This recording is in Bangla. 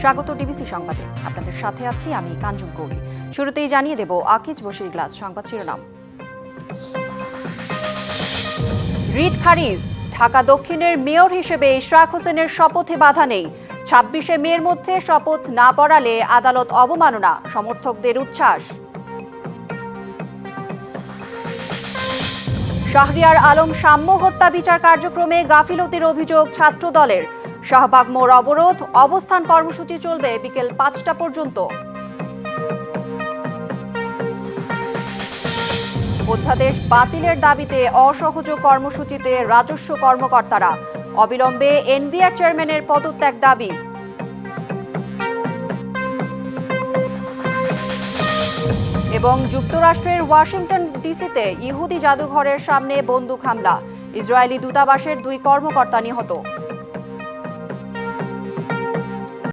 স্বাগত ডিবিসি সংবাদে। আপনাদের সাথে আছি আমি কাঞ্চন কৌরি। শুরুতেই জানিয়ে দেব আকিজ বসির গ্লাস সংবাদ শিরোনাম। রিট খারিজ, ঢাকা দক্ষিণের মেয়র হিসেবে ইশরাক হোসেনের শপথে বাধা নেই। ছাব্বিশে মের মধ্যে শপথ না পড়ালে আদালত অবমাননা, সমর্থকদের উচ্ছ্বাস। শাহরিয়ার আলম সাম্য হত্যা বিচার কার্যক্রমে গাফিলতির অভিযোগ ছাত্র দলের শাহবাগ মোড় অবরোধ, অবস্থান কর্মসূচি চলবে বিকেল পাঁচটা পর্যন্ত। অধ্যাদেশ বাতিলের দাবিতে অসহযোগ কর্মসূচিতে রাজস্ব কর্মকর্তারা। অবিলম্বে এনবিআর চেয়ারম্যানের পদত্যাগ দাবি। এবং যুক্তরাষ্ট্রের ওয়াশিংটন ডিসিতে ইহুদি জাদুঘরের সামনে বন্দুক হামলা। ইসরায়েলি দূতাবাসের দুই কর্মকর্তা নিহত।